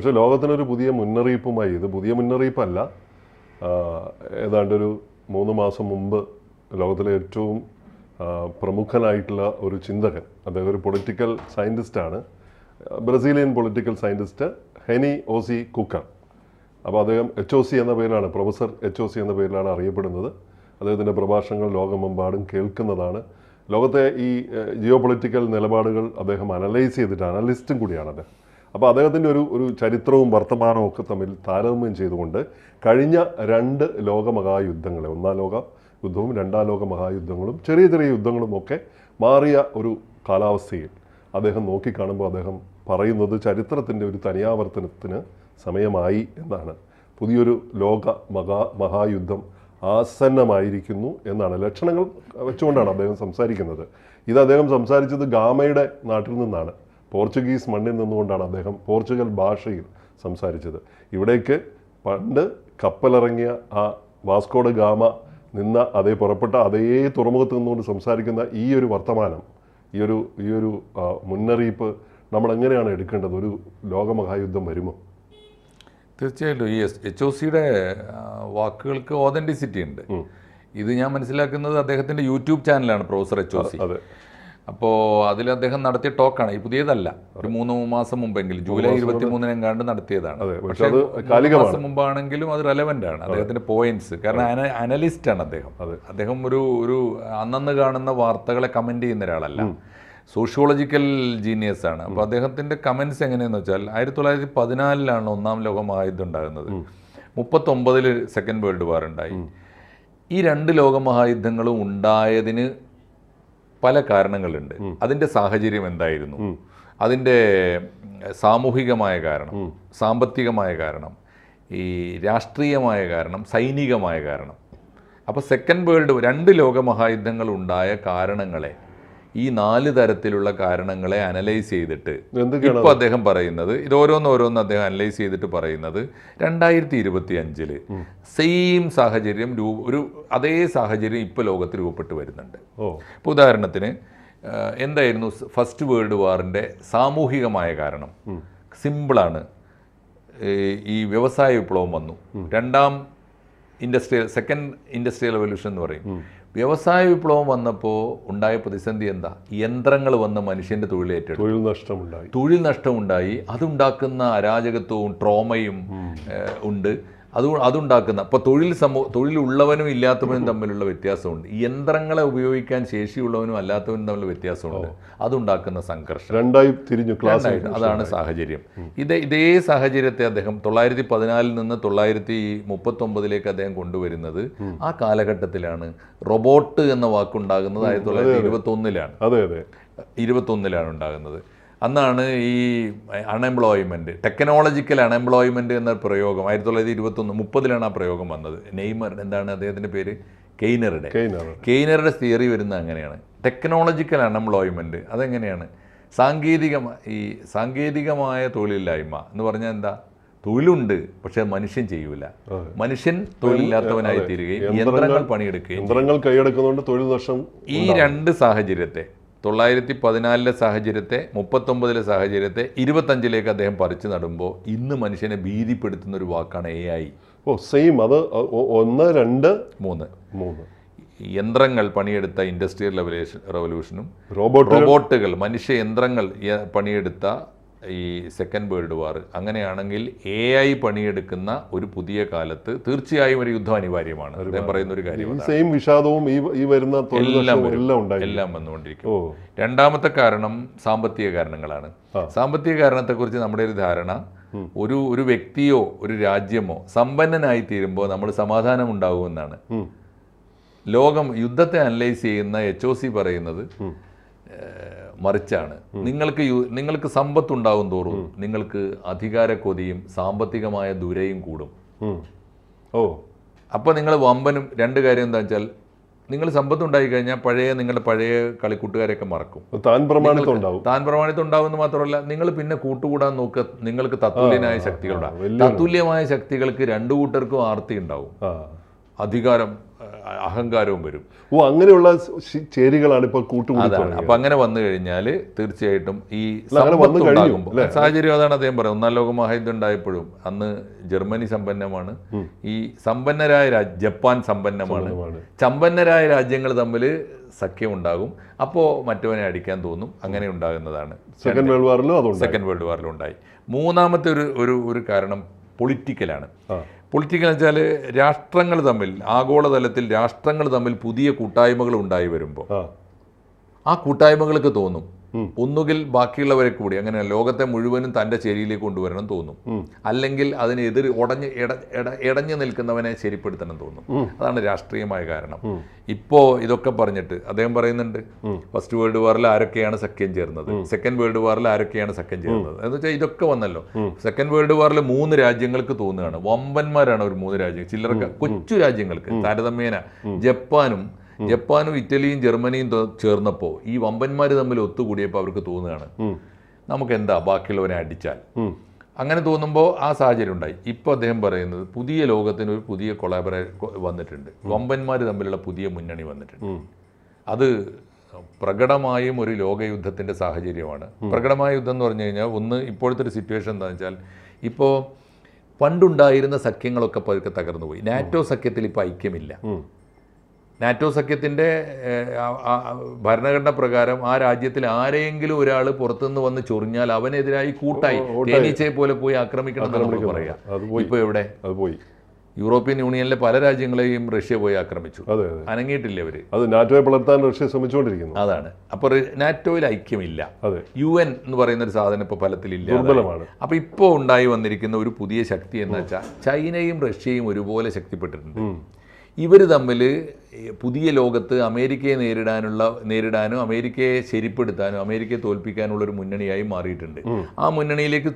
പക്ഷേ ലോകത്തിനൊരു പുതിയ മുന്നറിയിപ്പുമായി ഇത് പുതിയ മുന്നറിയിപ്പല്ല. ഏതാണ്ട് ഏതാണ്ടൊരു മൂന്ന് മാസം മുമ്പ് ലോകത്തിലെ ഏറ്റവും പ്രമുഖനായിട്ടുള്ള ഒരു ചിന്തകൻ അദ്ദേഹം ഒരു പൊളിറ്റിക്കൽ സയന്റിസ്റ്റാണ് ബ്രസീലിയൻ പൊളിറ്റിക്കൽ സയന്റിസ്റ്റ് ഹെനി ഓസി കുക്കർ. അപ്പോൾ അദ്ദേഹം എച്ച് ഒ സി എന്ന പേരിലാണ് പ്രൊഫസർ എച്ച് ഒ സി എന്ന പേരിലാണ് അറിയപ്പെടുന്നത്. അദ്ദേഹത്തിന്റെ പ്രഭാഷണങ്ങൾ ലോകമെമ്പാടും കേൾക്കുന്നതാണ്. ലോകത്തെ ഈ ജിയോ പൊളിറ്റിക്കൽ നിലപാടുകൾ അദ്ദേഹം അനലൈസ് ചെയ്തിട്ട് അനലിസ്റ്റും കൂടിയാണ് അദ്ദേഹം. അപ്പോൾ അദ്ദേഹത്തിന്റെ ഒരു ഒരു ചരിത്രവും വർത്തമാനവും ഒക്കെ തമ്മിൽ താരതമ്യം ചെയ്തുകൊണ്ട് കഴിഞ്ഞ രണ്ട് ലോകമഹായുദ്ധങ്ങളെ ഒന്നാം ലോക യുദ്ധവും രണ്ടാം ലോക മഹായുദ്ധങ്ങളും ചെറിയ ചെറിയ യുദ്ധങ്ങളും ഒക്കെ മാറിയ ഒരു കാലാവസ്ഥയിൽ അദ്ദേഹം നോക്കിക്കാണുമ്പോൾ അദ്ദേഹം പറയുന്നത് ചരിത്രത്തിന്റെ ഒരു തനിയാവർത്തനത്തിന് സമയമായി എന്നാണ്. പുതിയൊരു ലോക മഹാ മഹായുദ്ധം ആസന്നമായിരിക്കുന്നു എന്നാണ്. ലക്ഷണങ്ങൾ വെച്ചുകൊണ്ടാണ് അദ്ദേഹം സംസാരിക്കുന്നത്. ഇത് അദ്ദേഹം സംസാരിച്ചത് ഗാമയുടെ നാട്ടിൽ നിന്നാണ്. പോർച്ചുഗീസ് മണ്ണിൽ നിന്നുകൊണ്ടാണ് അദ്ദേഹം പോർച്ചുഗൽ ഭാഷയിൽ സംസാരിച്ചത്. ഇവിടേക്ക് പണ്ട് കപ്പലിറങ്ങിയ ആ വാസ്കോഡ് ഗാമ നിന്ന അതേ പുറപ്പെട്ട അതേ തുറമുഖത്ത് നിന്നുകൊണ്ട് സംസാരിക്കുന്ന ഈ ഒരു വർത്തമാനം ഈ ഒരു ഈ ഒരു മുന്നറിയിപ്പ് നമ്മൾ എങ്ങനെയാണ് എടുക്കേണ്ടത്? ഒരു ലോകമഹായുദ്ധം വരുമോ? തീർച്ചയായിട്ടും. ഈ എച്ച് ഒ സിയുടെ വാക്കുകൾക്ക് ഓതന്റിസിറ്റി ഉണ്ട്. ഇത് ഞാൻ മനസ്സിലാക്കുന്നത് അദ്ദേഹത്തിന്റെ യൂട്യൂബ് ചാനലാണ് പ്രൊഫസർ എച്ച് ഒ സി. അതെ. അപ്പോൾ അതിൽ അദ്ദേഹം നടത്തിയ ടോക്കാണ്. ഈ പുതിയതല്ല. ഒരു മൂന്ന് മാസം മുമ്പെങ്കിലും ജൂലൈ ഇരുപത്തി നടത്തിയതാണ്. പക്ഷേ പക്ഷേ അത് കാലികമാണ്. മാസം മുമ്പാണെങ്കിലും അത് റെലവെന്റ് ആണ്. അദ്ദേഹത്തിന്റെ പോയിന്റ്സ് കാരണം അനലിസ്റ്റ് ആണ് അദ്ദേഹം. അദ്ദേഹം ഒരു ഒരു അന്നന്ന് കാണുന്ന വാർത്തകളെ കമന്റ് ചെയ്യുന്ന ഒരാളല്ല. സോഷ്യോളജിക്കൽ ജീനിയസ് ആണ്. അപ്പോൾ അദ്ദേഹത്തിന്റെ കമന്റ്സ് എങ്ങനെയെന്ന് വെച്ചാൽ ആയിരത്തി തൊള്ളായിരത്തി പതിനാലിലാണ് ഒന്നാം ലോക മഹായുദ്ധം ഉണ്ടാകുന്നത് മുപ്പത്തൊമ്പതിൽ സെക്കൻഡ് വേൾഡ് വാർ ഉണ്ടായി ഈ രണ്ട് ലോകമഹായുദ്ധങ്ങളും ഉണ്ടായതിന് പല കാരണങ്ങളുണ്ട്. അതിന്റെ സാഹചര്യം എന്തായിരുന്നു? അതിന്റെ സാമൂഹികമായ കാരണം സാമ്പത്തികമായ കാരണം ഈ രാഷ്ട്രീയമായ കാരണം സൈനികമായ കാരണം. അപ്പോൾ സെക്കൻഡ് വേൾഡ് രണ്ട് ലോകമഹായുദ്ധങ്ങൾ ഉണ്ടായ കാരണങ്ങളെ ഈ നാല് തരത്തിലുള്ള കാരണങ്ങളെ അനലൈസ് ചെയ്തിട്ട് ഇപ്പോൾ അദ്ദേഹം പറയുന്നത് ഇത് ഓരോന്നോരോന്ന് ഓരോന്ന് അദ്ദേഹം അനലൈസ് ചെയ്തിട്ട് പറയുന്നത് രണ്ടായിരത്തി ഇരുപത്തി അഞ്ചിൽ സെയിം സാഹചര്യം രൂപ ഒരു അതേ സാഹചര്യം ഇപ്പോൾ ലോകത്ത് രൂപപ്പെട്ട് വരുന്നുണ്ട്. ഇപ്പോൾ ഉദാഹരണത്തിന് എന്തായിരുന്നു ഫസ്റ്റ് വേൾഡ് വാറിന്റെ സാമൂഹികമായ കാരണം. സിമ്പിളാണ് ഈ വ്യവസായ വിപ്ലവം വന്നു. രണ്ടാം ഇൻഡസ്ട്രിയൽ സെക്കൻഡ് ഇൻഡസ്ട്രിയൽ റവല്യൂഷൻ എന്ന് പറയും. വ്യവസായ വിപ്ലവം വന്നപ്പോൾ ഉണ്ടായ പ്രതിസന്ധി എന്താ? യന്ത്രങ്ങൾ വന്ന് മനുഷ്യന്റെ തൊഴിലേറ്റെടുത്തു തൊഴിൽ നഷ്ടമുണ്ടായി. തൊഴിൽ നഷ്ടമുണ്ടായി. അതുണ്ടാക്കുന്ന അരാജകത്വവും ട്രോമയും ഉണ്ട്. അത് അതുണ്ടാക്കുന്ന. അപ്പോൾ തൊഴിൽ സമൂഹ തൊഴിലുള്ളവനും ഇല്ലാത്തവനും തമ്മിലുള്ള വ്യത്യാസമുണ്ട്. യന്ത്രങ്ങളെ ഉപയോഗിക്കാൻ ശേഷിയുള്ളവനും അല്ലാത്തവനും തമ്മിലുള്ള വ്യത്യാസമുണ്ട്. അതുണ്ടാക്കുന്ന സംഘർഷം. രണ്ടായി തിരിഞ്ഞു ക്ലാസ് അതാണ് സാഹചര്യം. ഇത് ഇതേ സാഹചര്യത്തെ അദ്ദേഹം തൊള്ളായിരത്തി പതിനാലിൽ നിന്ന് തൊള്ളായിരത്തി മുപ്പത്തൊമ്പതിലേക്ക് അദ്ദേഹം കൊണ്ടുവരുന്നത് ആ കാലഘട്ടത്തിലാണ്. റൊബോട്ട് എന്ന വാക്കുണ്ടാകുന്നത് ആയിരത്തി തൊള്ളായിരത്തി ഇരുപത്തി ഒന്നിലാണ് അതെ അതെ. ഇരുപത്തൊന്നിലാണ് ഉണ്ടാകുന്നത്. അന്നാണ് ഈ അൺഎംപ്ലോയ്മെന്റ് ടെക്നോളജിക്കൽ അൺഎംപ്ലോയ്മെന്റ് എന്ന പ്രയോഗം ആയിരത്തി തൊള്ളായിരത്തി ഇരുപത്തൊന്ന് മുപ്പതിലാണ് ആ പ്രയോഗം വന്നത്. നെയ്മർ എന്താണ് അദ്ദേഹത്തിന്റെ പേര്? കെയ്നറുടെ. കെയ്നറുടെ. തിയറി വരുന്നത് അങ്ങനെയാണ്. ടെക്നോളജിക്കൽ അൺഎംപ്ലോയ്മെന്റ് അതെങ്ങനെയാണ്? സാങ്കേതിക ഈ സാങ്കേതികമായ തൊഴിലില്ലായ്മ എന്ന് പറഞ്ഞാൽ എന്താ? തൊഴിലുണ്ട് പക്ഷെ മനുഷ്യൻ ചെയ്യൂല. മനുഷ്യൻ തൊഴിലില്ലാത്തവനായി തീരുകയും യന്ത്രങ്ങൾ പണിയെടുക്കുകയും യന്ത്രങ്ങൾ കൈയടക്കുന്നതുകൊണ്ട് തൊഴിൽ നഷ്ടം ഈ രണ്ട് സാഹചര്യത്തെ തൊള്ളായിരത്തി പതിനാലിലെ സാഹചര്യത്തെ മുപ്പത്തൊമ്പതിലെ സാഹചര്യത്തെ ഇരുപത്തഞ്ചിലേക്ക് അദ്ദേഹം പറിച്ചു നടുമ്പോൾ ഇന്ന് മനുഷ്യനെ ഭീതിപ്പെടുത്തുന്ന ഒരു വാക്കാണ് എ ഐ ഓ സെയിം അത് ഒന്ന് രണ്ട് മൂന്ന്. മൂന്ന്. യന്ത്രങ്ങൾ പണിയെടുത്ത ഇൻഡസ്ട്രിയൽ റവല്യൂഷനും റോബോട്ട് റോബോട്ടുകൾ മനുഷ്യ യന്ത്രങ്ങൾ പണിയെടുത്ത ഈ സെക്കൻഡ് വേൾഡ് വാർ അങ്ങനെയാണെങ്കിൽ എ ഐ പണിയെടുക്കുന്ന ഒരു പുതിയ കാലത്ത് തീർച്ചയായും ഒരു യുദ്ധം അനിവാര്യമാണ്. അദ്ദേഹം പറയുന്ന ഒരു കാര്യം സെയിം വിഷാദവും ഈ ഈ വരുന്ന എല്ലാം എല്ലാം വന്നുകൊണ്ടിരിക്കും. രണ്ടാമത്തെ കാരണം സാമ്പത്തിക കാരണങ്ങളാണ്. സാമ്പത്തിക കാരണത്തെക്കുറിച്ച് നമ്മുടെ ഒരു ധാരണ ഒരു ഒരു വ്യക്തിയോ ഒരു രാജ്യമോ സമ്പന്നനായി തീരുമ്പോൾ നമ്മൾ സമാധാനം ഉണ്ടാകുമെന്നാണ്. ലോകം യുദ്ധത്തെ അനലൈസ് ചെയ്യുന്ന എച്ച് ഒ സി പറയുന്നത് മറിച്ചാണ്. നിങ്ങൾക്ക് നിങ്ങൾക്ക് സമ്പത്ത് ഉണ്ടാവും തോറും നിങ്ങൾക്ക് അധികാര കൊതിയും സാമ്പത്തികമായ ദുരയും കൂടും. ഓ. അപ്പോൾ നിങ്ങൾ വമ്പനും രണ്ട് കാര്യം എന്താ വെച്ചാൽ നിങ്ങൾ സമ്പത്ത് ഉണ്ടായി കഴിഞ്ഞാൽ പഴയ നിങ്ങളുടെ പഴയ കളിക്കൂട്ടുകാരെയൊക്കെ മറക്കും. താൻ പ്രമാണിത്വം ഉണ്ടാവും. താൻ പ്രമാണിത്വം ഉണ്ടാവുമെന്ന് മാത്രമല്ല നിങ്ങൾ പിന്നെ കൂട്ടുകൂടാൻ നോക്കുക നിങ്ങൾക്ക് തത്തുല്യനായ ശക്തികളുണ്ടാവും തത്തുല്യമായ ശക്തികൾക്ക് രണ്ടു കൂട്ടർക്കും ആർത്തി ഉണ്ടാവും അധികാരം അഹങ്കാരവും വരും. ഓ അങ്ങനെയുള്ള ചേരികളാണ് ഇപ്പോൾ കൂട്ടുകൂടി അപ്പം അങ്ങനെ വന്നു കഴിഞ്ഞാൽ തീർച്ചയായിട്ടും ഈ ഉണ്ടാകുമ്പോൾ സാഹചര്യം അതാണ് അദ്ദേഹം പറയുന്നത് ഒന്നാം ലോക മഹായുദ്ധം ഉണ്ടായപ്പോഴും അന്ന് ജർമ്മനി സമ്പന്നമാണ്. ഈ സമ്പന്നരായ രാജ്യ ജപ്പാൻ സമ്പന്നമാണ്. സമ്പന്നരായ രാജ്യങ്ങൾ തമ്മിൽ സഖ്യം ഉണ്ടാകും അപ്പോൾ മറ്റവനെ അടിക്കാൻ തോന്നും. അങ്ങനെ ഉണ്ടാകുന്നതാണ്. സെക്കൻഡ് വേൾഡ് വാറിലും സെക്കൻഡ് വേൾഡ് വാറിലും ഉണ്ടായി. മൂന്നാമത്തെ ഒരു ഒരു ഒരു കാരണം പൊളിറ്റിക്കലാണ്. പൊളിറ്റിക്കൽ എന്ന് വെച്ചാൽ രാഷ്ട്രങ്ങൾ തമ്മിൽ ആഗോളതലത്തിൽ രാഷ്ട്രങ്ങൾ തമ്മിൽ പുതിയ കൂട്ടായ്മകൾ ഉണ്ടായി വരുമ്പോൾ ആ. ആ കൂട്ടായ്മകൾക്ക് തോന്നും. ഒന്നുകിൽ ബാക്കിയുള്ളവരെ കൂടി അങ്ങനെ ലോകത്തെ മുഴുവനും തന്റെ ചേരിയിലേക്ക് കൊണ്ടുവരണം തോന്നും. അല്ലെങ്കിൽ അതിനെതിർ ഉടഞ്ഞ് ഇട ഇട ഇടഞ്ഞു നിൽക്കുന്നവനെ ശരിപ്പെടുത്തണം തോന്നും. അതാണ് രാഷ്ട്രീയമായ കാരണം. ഇപ്പോ ഇതൊക്കെ പറഞ്ഞിട്ട് അദ്ദേഹം പറയുന്നുണ്ട് ഫസ്റ്റ് വേൾഡ് വാറിൽ ആരൊക്കെയാണ് സഖ്യം ചേർന്നത്? സെക്കൻഡ് വേൾഡ് വാറിൽ ആരൊക്കെയാണ് സഖ്യം ചേർന്നത്? എന്ന് വെച്ചാൽ ഇതൊക്കെ വന്നല്ലോ. സെക്കൻഡ് വേൾഡ് വാറിൽ മൂന്ന് രാജ്യങ്ങൾക്ക് തോന്നുകയാണ്. വമ്പന്മാരാണ് ഒരു മൂന്ന് രാജ്യങ്ങൾ. ചില്ലറ കൊച്ചു രാജ്യങ്ങൾക്ക് താരതമ്യേന ജപ്പാനും ജപ്പാനും ഇറ്റലിയും ജർമ്മനിയും ചേർന്നപ്പോൾ ഈ വമ്പന്മാർ തമ്മിൽ ഒത്തുകൂടിയപ്പോൾ അവർക്ക് തോന്നുകയാണ്. നമുക്ക് എന്താ ബാക്കിയുള്ളവനെ അടിച്ചാൽ. അങ്ങനെ തോന്നുമ്പോൾ ആ സാഹചര്യം ഉണ്ടായി. ഇപ്പോൾ അദ്ദേഹം പറയുന്നത് പുതിയ ലോകത്തിന് ഒരു പുതിയ കൊളാബറേ വന്നിട്ടുണ്ട്. വമ്പന്മാർ തമ്മിലുള്ള പുതിയ മുന്നണി വന്നിട്ടുണ്ട്. അത് പ്രകടമായും ഒരു ലോകയുദ്ധത്തിന്റെ സാഹചര്യമാണ്. പ്രകടമായ യുദ്ധം എന്ന് പറഞ്ഞു കഴിഞ്ഞാൽ ഒന്ന് ഇപ്പോഴത്തെ ഒരു സിറ്റുവേഷൻ എന്താണെന്ന് വെച്ചാൽ ഇപ്പോൾ പണ്ടുണ്ടായിരുന്ന സഖ്യങ്ങളൊക്കെ പതുക്കെ തകർന്നു പോയി. നാറ്റോ സഖ്യത്തിൽ ഇപ്പോൾ ഐക്യമില്ല. നാറ്റോ സഖ്യത്തിന്റെ ഭരണഘടന പ്രകാരം ആ രാജ്യത്തിൽ ആരെങ്കിലും ഒരാൾ പുറത്തുനിന്ന് വന്ന് ചൊറിഞ്ഞാൽ അവനെതിരായി കൂട്ടായി തേനീച്ചയെ പോലെ പോയി ആക്രമിക്കണം നമ്മൾ പോയി. ഇപ്പോൾ എവിടെ? അത് പോയി. യൂറോപ്യൻ യൂണിയനിലെ പല രാജ്യങ്ങളെയും റഷ്യ പോയി ആക്രമിച്ചു. അനങ്ങിയിട്ടില്ല അവർ അത് നാറ്റോയെ പിളർത്താൻ റഷ്യ ശ്രമിച്ചുകൊണ്ടിരിക്കുന്നു. അതാണ്. അപ്പോൾ നാറ്റോയിൽ ഐക്യമില്ല. അതെ. യു എൻ എന്ന് പറയുന്ന ഒരു സാധനം ഇപ്പോൾ ഫലത്തിലില്ല ദുർബലമാണ്. അപ്പോൾ ഇപ്പോൾ ഉണ്ടായി വന്നിരിക്കുന്ന ഒരു പുതിയ ശക്തി എന്ന് വെച്ചാൽ ചൈനയും റഷ്യയും ഒരുപോലെ ശക്തിപ്പെട്ടിട്ടുണ്ട്. ഇവർ തമ്മിൽ പുതിയ ലോകത്ത് അമേരിക്കയെ നേരിടാനുള്ള നേരിടാനും അമേരിക്കയെ ശരിപ്പെടുത്താനും അമേരിക്കയെ തോൽപ്പിക്കാനുള്ള ഒരു മുന്നണിയായി മാറിയിട്ടുണ്ട്. ആ മുന്നണിയിലേക്ക്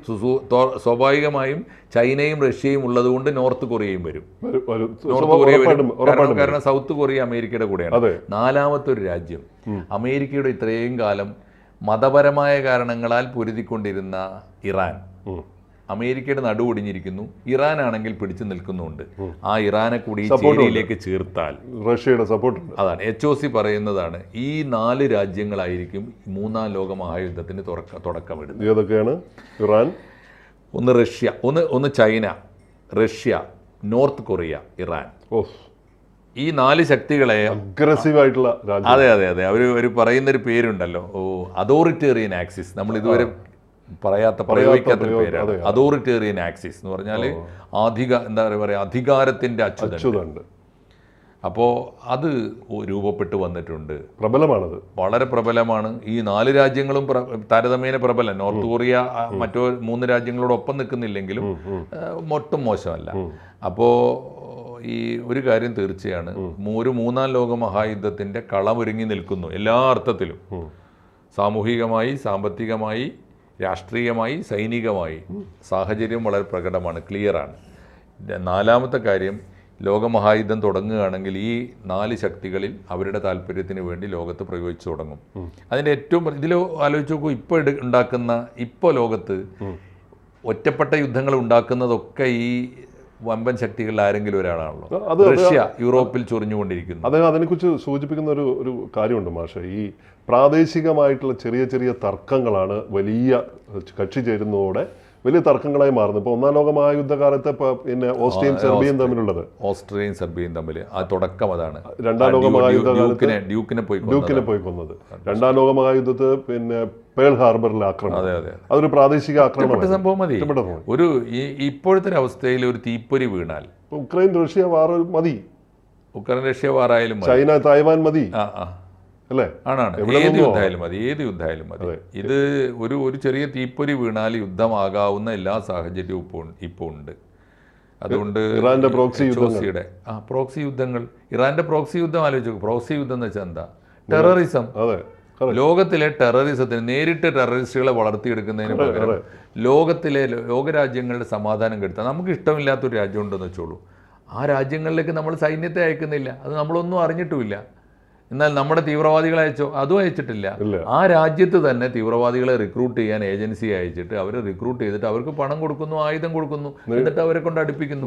സ്വാഭാവികമായും ചൈനയും റഷ്യയും ഉള്ളതുകൊണ്ട് നോർത്ത് കൊറിയയും വരും. നോർത്ത് കൊറിയ വരും. കാരണം സൗത്ത് കൊറിയ അമേരിക്കയുടെ കൂടെയാണ്. നാലാമത്തെ ഒരു രാജ്യം. അമേരിക്കയുടെ ഇത്രയും കാലം മതപരമായ കാരണങ്ങളാൽ പൊരുതിക്കൊണ്ടിരുന്ന ഇറാൻ. അമേരിക്കയുടെ നടുവൊടിഞ്ഞിരിക്കുന്നു ഇറാൻ ആണെങ്കിൽ പിടിച്ചു നിൽക്കുന്നുണ്ട്. ആ ഇറാനെ കൂടി ഈ ചേരിയിലേക്ക് ചേർത്താൽ. റഷ്യയുടെ സപ്പോർട്ട് അതാണ്. എച്ച് ഒ സി പറയുന്നതാണ് ഈ നാല് രാജ്യങ്ങളായിരിക്കും മൂന്നാം ലോക മഹായുദ്ധത്തിന് തുറക്ക തുടക്കമിടുന്നത്. ഏതൊക്കെയാണ്? ഇറാൻ? ഒന്ന് റഷ്യ ഒന്ന് ഒന്ന് China Russia North Korea Iran. ഓഹ് ഈ നാല് ശക്തികളെ അഗ്രസീവ് ആയിട്ടുള്ള അതെ അതെ അതെ. അവർ ഒരു പറയുന്നൊരു പേരുണ്ടല്ലോ. ഓ അതോറിറ്റേറിയൻ ആക്സിസ്. നമ്മൾ ഇതുവരെ പറയാത്ത പ്രയോഗിക്കാത്ത പേരാണ് അതോറിറ്റേറിയൻ ആക്സിസ് എന്ന് പറഞ്ഞാൽ അധിക എന്താ പറയുക അധികാരത്തിന്റെ അച്ചുതണ്ട് അച്യുതണ്ട് അപ്പോൾ അത് രൂപപ്പെട്ട് വന്നിട്ടുണ്ട്. പ്രബലമാണത്. വളരെ പ്രബലമാണ്. ഈ നാല് രാജ്യങ്ങളും താരതമ്യേന പ്രബലം. നോർത്ത് കൊറിയ മറ്റോ മൂന്ന് രാജ്യങ്ങളോടൊപ്പം നിൽക്കുന്നില്ലെങ്കിലും മൊട്ടും ഒട്ടും മോശമല്ല അപ്പോൾ ഈ ഒരു കാര്യം തീർച്ചയാണ്. ഒരു മൂന്നാം ലോക മഹായുദ്ധത്തിന്റെ കളമൊരുങ്ങി നിൽക്കുന്നു എല്ലാ അർത്ഥത്തിലും. സാമൂഹികമായി സാമ്പത്തികമായി രാഷ്ട്രീയമായി സൈനികമായി സാഹചര്യം വളരെ പ്രകടമാണ് ക്ലിയറാണ്. നാലാമത്തെ കാര്യം ലോകമഹായുദ്ധം തുടങ്ങുകയാണെങ്കിൽ ഈ നാല് ശക്തികളിൽ അവരുടെ താല്പര്യത്തിന് വേണ്ടി ലോകത്ത് പ്രയോഗിച്ചു തുടങ്ങും. അതിന്റെ ഏറ്റവും ഇതിൽ ആലോചിച്ച് നോക്കൂ ഇപ്പോൾ ഉണ്ടാക്കുന്ന ഇപ്പോൾ ലോകത്ത് ഒറ്റപ്പെട്ട യുദ്ധങ്ങൾ ഉണ്ടാക്കുന്നതൊക്കെ ഈ വമ്പൻ ശക്തികളിൽ ആരെങ്കിലും ഒരാളാണല്ലോ. അത് റഷ്യ യൂറോപ്പിൽ ചൊറിഞ്ഞുകൊണ്ടിരിക്കുന്നു. അദ്ദേഹം അതിനെക്കുറിച്ച് സൂചിപ്പിക്കുന്ന ഒരു ഒരു കാര്യമുണ്ട് മാഷെ. ഈ പ്രാദേശികമായിട്ടുള്ള ചെറിയ ചെറിയ തർക്കങ്ങളാണ് വലിയ കക്ഷി ചേരുന്നതോടെ വലിയ തർക്കങ്ങളായി മാറുന്നത്. ഇപ്പോൾ ഒന്നാം ലോക മഹായുദ്ധകാലത്ത് പിന്നെ ഓസ്ട്രിയയും സെർബിയയും തമ്മിലുള്ളത്. ഓസ്ട്രിയയും സെർബിയയും തമ്മിൽ ആ തുടക്കം അതാണ്. രണ്ടാം ലോക മഹായുദ്ധ മഹായുദ്ധകാലത്ത് ഡ്യൂക്കിനെ പോയി കൊന്നത്. ഡ്യൂക്കിനെ പോയി കൊന്നത്. രണ്ടാം ലോക മഹായുദ്ധത്തെ പിന്നെ പേൾ ഹാർബറിൽ ആക്രമണം. അതെ അതെ അതൊരു പ്രാദേശിക ആക്രമണം സംഭവം മതി. ഒരു ഇപ്പോഴത്തെ അവസ്ഥയിൽ ഒരു തീപ്പൊരി വീണാൽ. ഉക്രൈൻ റഷ്യ വാർ മതി. ഉക്രൈൻ റഷ്യ വാറായാലും മതി. ചൈന തായ്വാൻ മതി. അല്ലേ? ആണാണ് ഏത് യുദ്ധമായാലും മതി ഏത് യുദ്ധമായാലും മതി. ഇത് ഒരു ഒരു ചെറിയ തീപ്പൊരി വീണാൽ യുദ്ധമാകാവുന്ന എല്ലാ സാഹചര്യവും ഇപ്പോൾ ഇപ്പോൾ ഉണ്ട്. അതുകൊണ്ട് ഇറാന്റെ പ്രോക്സി ചോസിയുടെ ആ പ്രോക്സി യുദ്ധങ്ങൾ. ഇറാന്റെ പ്രോക്സി യുദ്ധം ആലോചിച്ചു. പ്രോക്സി യുദ്ധം എന്ന് വെച്ചാൽ എന്താ? ടെററിസം അതെ. ലോകത്തിലെ ടെററിസത്തിന് നേരിട്ട് ടെററിസ്റ്റുകളെ വളർത്തിയെടുക്കുന്നതിന് പകരം ലോകത്തിലെ ലോകരാജ്യങ്ങളുടെ സമാധാനം കെടുത്താൻ നമുക്ക് ഇഷ്ടമില്ലാത്തൊരു രാജ്യം ഉണ്ടെന്ന് വെച്ചോളൂ. ആ രാജ്യങ്ങളിലേക്ക് നമ്മൾ സൈന്യത്തെ അയക്കുന്നില്ല. അത് നമ്മളൊന്നും അറിഞ്ഞിട്ടുമില്ല. എന്നാൽ നമ്മുടെ തീവ്രവാദികളെ അയച്ചോ അതും അയച്ചിട്ടില്ല. ആ രാജ്യത്ത് തന്നെ തീവ്രവാദികളെ റിക്രൂട്ട് ചെയ്യാൻ ഏജൻസി അയച്ചിട്ട് അവരെ റിക്രൂട്ട് ചെയ്തിട്ട് അവർക്ക് പണം കൊടുക്കുന്നു ആയുധം കൊടുക്കുന്നു എന്നിട്ട് അവരെ കൊണ്ട് അടുപ്പിക്കുന്നു.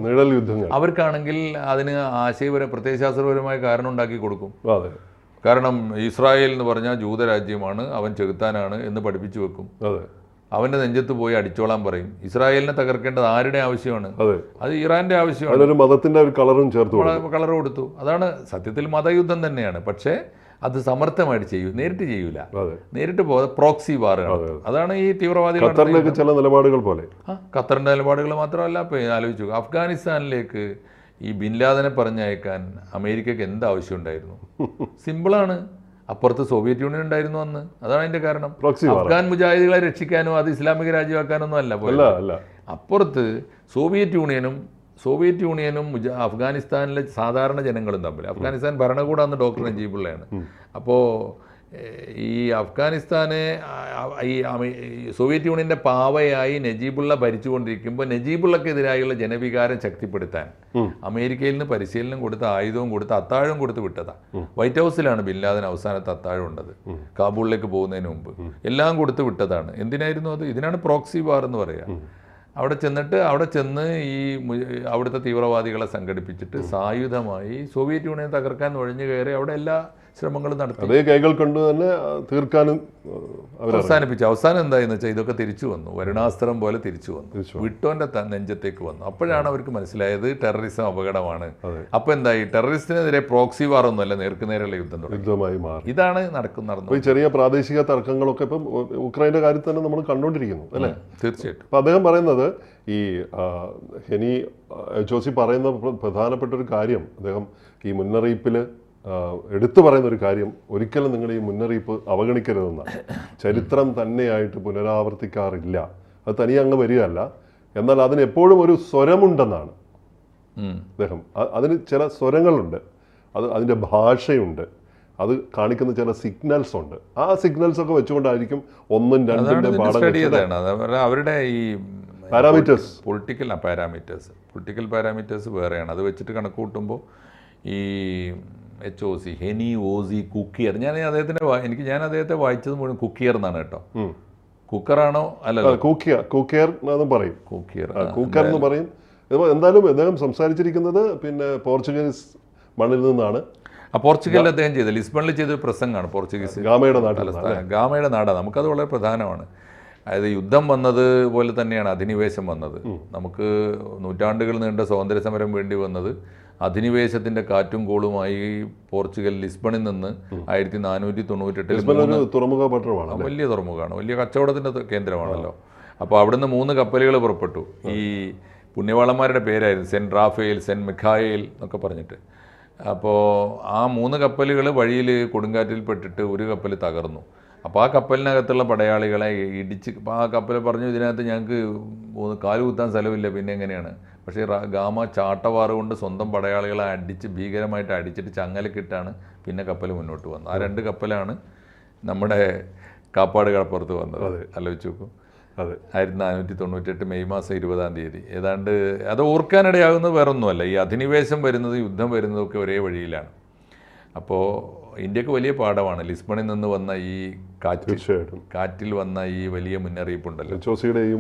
അവർക്കാണെങ്കിൽ അതിന് ആശയപര പ്രത്യയശാസ്ത്രപരമായ കാരണം ഉണ്ടാക്കി കൊടുക്കും. കാരണം ഇസ്രായേൽ എന്ന് പറഞ്ഞാൽ ജൂതരാജ്യമാണ് അവൻ ചെകുത്താനാണ് എന്ന് പഠിപ്പിച്ചു വെക്കും. അതെ. അവന്റെ നെഞ്ചത്ത് പോയി അടിച്ചോളാൻ പറയും. ഇസ്രായേലിനെ തകർക്കേണ്ടത് ആരുടെ ആവശ്യമാണ്? അതെ. ഇറാന്റെ ആവശ്യമാണ്. മതത്തിന്റെ ഒരു കളറും ചേർത്ത് കളർ കൊടുത്തു. അതാണ് സത്യത്തിൽ മതയുദ്ധം തന്നെയാണ്. പക്ഷേ അത് സമർത്ഥമായിട്ട് ചെയ്യൂ നേരിട്ട് ചെയ്യൂല. നേരിട്ട് പോകാതെ പ്രോക്സി വാറുകൾ അതാണ് ഈ തീവ്രവാദികൾ ചില നിലപാടുകൾ പോലെ. ആ ഖത്തറിന്റെ നിലപാടുകൾ മാത്രമല്ല ആലോചിച്ചു. അഫ്ഗാനിസ്ഥാനിലേക്ക് ഈ ബിൻ ലാദനെ പറഞ്ഞയക്കാൻ അമേരിക്കക്ക് എന്ത് ആവശ്യമുണ്ടായിരുന്നു? സിമ്പിളാണ്. അപ്പുറത്ത് സോവിയറ്റ് യൂണിയൻ ഉണ്ടായിരുന്നു അന്ന്. അതാണ് അതിന്റെ കാരണം. അഫ്ഗാൻ മുജാഹിദികളെ രക്ഷിക്കാനോ അത് ഇസ്ലാമിക രാജ്യമാക്കാനൊന്നും അല്ല അപ്പുറത്ത് സോവിയറ്റ് യൂണിയനും സോവിയറ്റ് യൂണിയനും മുജ അഫ്ഗാനിസ്ഥാനിലെ സാധാരണ ജനങ്ങളും തമ്മിൽ. അഫ്ഗാനിസ്ഥാൻ ഭരണകൂടം അന്ന് ഡോക്ടർ നജീബുള്ളയാണ്. അപ്പോൾ ഈ അഫ്ഗാനിസ്ഥാനെ ഈ സോവിയറ്റ് യൂണിയന്റെ പാവയായി നജീബുള്ള ഭരിച്ചുകൊണ്ടിരിക്കുമ്പോൾ നജീബുള്ളക്കെതിരായുള്ള ജനവികാരം ശക്തിപ്പെടുത്താൻ അമേരിക്കയിൽ നിന്ന് പരിശീലനം കൊടുത്ത ആയുധവും കൊടുത്ത് അത്താഴവും കൊടുത്ത് വിട്ടതാ. വൈറ്റ് ഹൗസിലാണ് ബില്ലാദൻ ലാദൻ അവസാനത്തെ അത്താഴം ഉണ്ടത്. കാബൂളിലേക്ക് പോകുന്നതിന് മുമ്പ്. എല്ലാം കൊടുത്ത് വിട്ടതാണ്. എന്തിനായിരുന്നു അത്? ഇതിനാണ് പ്രോക്സി വാർ എന്ന് പറയുക അവിടെ ചെന്നിട്ട് അവിടെ ചെന്ന് ഈ അവിടുത്തെ തീവ്രവാദികളെ സംഘടിപ്പിച്ചിട്ട് സായുധമായി സോവിയറ്റ് യൂണിയൻ തകർക്കാൻ നുഴഞ്ഞു കയറി അവിടെ എല്ലാ ശ്രമങ്ങളും നടത്തി. അതേ കൈകൾ കൊണ്ട് തന്നെ തീർക്കാനും അവസാനിപ്പിച്ചു. അവസാനം എന്തായെന്ന് വെച്ചാൽ ഇതൊക്കെ തിരിച്ചു വന്നു. വരുണാസ്ത്രം പോലെ തിരിച്ചു വന്നു. വിട്ടോന്റെ നെഞ്ചത്തേക്ക് വന്നു. അപ്പോഴാണ് അവർക്ക് മനസ്സിലായത് ടെററിസം അപകടമാണ്. അപ്പോൾ അപ്പൊ എന്തായി? ടെററിസ്റ്റിനെതിരെ പ്രോക്സി വാർ ഒന്നുമല്ല നേർക്കുനേരെയുള്ള യുദ്ധം യുദ്ധമായി മാറി. ഇതാണ് നടക്കുന്ന ചെറിയ പ്രാദേശിക തർക്കങ്ങളൊക്കെ ഇപ്പം ഉക്രൈന്റെ ഉക്രൈന്റെ കാര്യത്തിൽ തന്നെ നമ്മൾ കണ്ടുകൊണ്ടിരിക്കുന്നു അല്ലേ? തീർച്ചയായിട്ടും. അപ്പം അദ്ദേഹം പറയുന്നത് ഈ ഹെനി ജോസി പറയുന്ന പ്രധാനപ്പെട്ട ഒരു കാര്യം അദ്ദേഹം ഈ മുന്നറിയിപ്പിൽ എടുത്തു പറയുന്ന ഒരു കാര്യം ഒരിക്കലും നിങ്ങൾ ഈ മുന്നറിയിപ്പ് അവഗണിക്കരുതെന്നാണ്. ചരിത്രം തന്നെയായിട്ട് പുനരാവർത്തിക്കാറില്ല. അത് തനിയെ അങ്ങ് വരികയല്ല. എന്നാൽ അതിന് എപ്പോഴും ഒരു സ്വരമുണ്ടെന്നാണ്. അദ്ദേഹം. അതിന് ചില സ്വരങ്ങളുണ്ട്. അത് അതിന്റെ ഭാഷയുണ്ട്. അത് കാണിക്കുന്ന ചില സിഗ്നൽസ് ഉണ്ട്. ആ സിഗ്നൽസ് ഒക്കെ വെച്ചുകൊണ്ടായിരിക്കും ഒന്നും രണ്ടിന്റെ അതാണ് പാഠം അവരുടെ ഈ parameters political parameters political parameters വേറെയാണ്. അത് വെച്ചിട്ട് കണക്ക് കൂട്ടുമ്പോൾ ഈ എച്ച് ഒ സി ഹെനി ഓസി കുക്കിയർ ഞാൻ അദ്ദേഹത്തിന്റെ എനിക്ക് ഞാൻ അദ്ദേഹത്തെ വായിച്ചത് മുഴുവൻ കുക്കിയർ എന്നാണ് കേട്ടോ. കുക്കറാണോ അല്ല കുക്കിയർ കുക്കിയർ എന്നും പറയും. കുക്കിയർ കുക്കർ എന്ന് പറയും. എന്തായാലും അദ്ദേഹം സംസാരിച്ചിരിക്കുന്നത് പിന്നെ പോർച്ചുഗീസ് മണ്ണിൽ നിന്നാണ്. ആ പോർച്ചുഗലിൽ അദ്ദേഹം ചെയ്ത ലിസ്ബണിൽ ചെയ്തൊരു പ്രസംഗമാണ് പോർച്ചുഗീസ് ഗാമയുടെ നാട്ടിലെ ഗാമയുടെ നാടാണ് നമുക്കത് വളരെ പ്രധാനമാണ്. അതായത് യുദ്ധം വന്നത് പോലെ തന്നെയാണ് അധിനിവേശം വന്നത്. നമുക്ക് നൂറ്റാണ്ടുകൾ നീണ്ട സ്വാതന്ത്ര്യ സമരം വേണ്ടി വന്നത് അധിനിവേശത്തിന്റെ കാറ്റും കോളുമായി പോർച്ചുഗൽ ലിസ്ബണിൽ നിന്ന് ആയിരത്തി നാനൂറ്റി തൊണ്ണൂറ്റെട്ടിൽ തുറമുഖ പട്ടണമാണ് വലിയ തുറമുഖമാണ്. വലിയ കച്ചവടത്തിന്റെ കേന്ദ്രമാണല്ലോ. അപ്പോൾ അവിടുന്ന് മൂന്ന് കപ്പലുകൾ പുറപ്പെട്ടു. ഈ പുണ്യവാളന്മാരുടെ പേരായിരുന്നു. സെന്റ് റാഫേൽ സെന്റ് മിഖായേൽ എന്നൊക്കെ പറഞ്ഞിട്ട്. അപ്പോൾ ആ മൂന്ന് കപ്പലുകൾ വഴിയിൽ കൊടുങ്കാറ്റിൽ പെട്ടിട്ട് ഒരു കപ്പൽ തകർന്നു. അപ്പോൾ ആ കപ്പലിനകത്തുള്ള പടയാളികളെ ഇടിച്ച് അപ്പോൾ ആ കപ്പൽ പറഞ്ഞു ഇതിനകത്ത് ഞങ്ങൾക്ക് ഒന്ന് കാൽ കുത്താൻ സ്ഥലമില്ല പിന്നെ എങ്ങനെയാണ്? പക്ഷേ ഗാമ ചാട്ടവാറ് കൊണ്ട് സ്വന്തം പടയാളികളെ അടിച്ച് ഭീകരമായിട്ട് അടിച്ചിട്ട് ചങ്ങലക്കിട്ടാണ് പിന്നെ കപ്പൽ മുന്നോട്ട് വന്നത്. ആ രണ്ട് കപ്പലാണ് നമ്മുടെ കാപ്പാട് കടപ്പുറത്ത് വന്നത്. ആലോചിച്ച് നോക്കും. അതെ. ആയിരത്തി നാനൂറ്റി തൊണ്ണൂറ്റെട്ട് മെയ് മാസം ഇരുപതാം തീയതി. ഏതാണ്ട് അത് ഓർക്കാനിടയാകുന്നത് വേറൊന്നുമല്ല. ഈ അധിനിവേശം വരുന്നത് യുദ്ധം വരുന്നതൊക്കെ ഒരേ വഴിയിലാണ്. അപ്പോൾ ഇന്ത്യയ്ക്ക് വലിയ പാഠമാണ്. ലിസ്ബണിൽ നിന്ന് വന്ന ഈ കാറ്റ് തീർച്ചയായിട്ടും. കാറ്റിൽ വന്ന ഈ വലിയ എച്ച്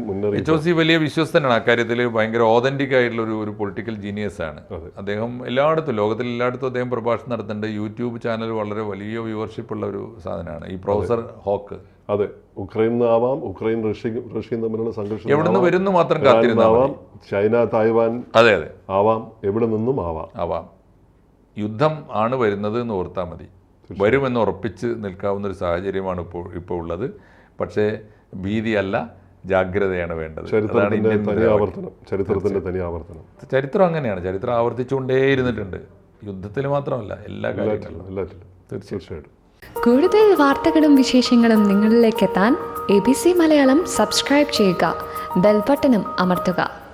മുന്നറിയിപ്പ്. എച്ച് ഒ സി വലിയ വിശ്വസ്തനാണ്. അക്കാര്യത്തിൽ ഭയങ്കര ഓതന്റിക് ആയിട്ടുള്ള ഒരു ഒരു പൊളിറ്റിക്കൽ ജീനിയസ് ആണ്. അദ്ദേഹം എല്ലായിടത്തും ലോകത്തിൽ എല്ലായിടത്തും അദ്ദേഹം പ്രഭാഷണം നടത്തുന്നുണ്ട്. യൂട്യൂബ് ചാനൽ വളരെ വലിയ വ്യൂവർഷിപ്പ് ഉള്ള ഒരു സാധനമാണ്. ഈ പ്രൊഫസർ ഹോക്ക്. അതെ. ഉക്രൈൻ ആവാം. ഉക്രൈൻ റഷ്യ റഷ്യയും തമ്മിലുള്ള സംഘർഷം എവിടെ നിന്ന് വരുന്നു മാത്രം കാത്തിരുന്നാവാം ചൈന തായ്വാൻ അതെ അതെ. ആവാം. എവിടെ നിന്നും ആവാം. ആവാം. യുദ്ധം ആണ് വരുന്നത് എന്ന് ഓർത്താൽ മതി. വരുമെന്ന് ഉറപ്പിച്ച് നിൽക്കാവുന്ന ഒരു സാഹചര്യമാണ് ഇപ്പോൾ ഇപ്പോൾ ഉള്ളത്. പക്ഷേ ഭീതിയല്ല ജാഗ്രതയാണ് വേണ്ടത്. ചരിത്രത്തിന്റെ തനി ആവർത്തനം. ചരിത്രം അങ്ങനെയാണ്. ചരിത്രം ആവർത്തിച്ചുകൊണ്ടേയിരുന്നിട്ടുണ്ട് യുദ്ധത്തിൽ മാത്രമല്ല എല്ലാ കാര്യങ്ങളിലും തീർച്ചയായിട്ടും. കൂടുതൽ വാർത്തകളും വിശേഷങ്ങളും നിങ്ങളിലേക്ക് എത്താൻ A B C Malayalam subscribe ചെയ്യുക. ബെൽബട്ടനും അമർത്തുക.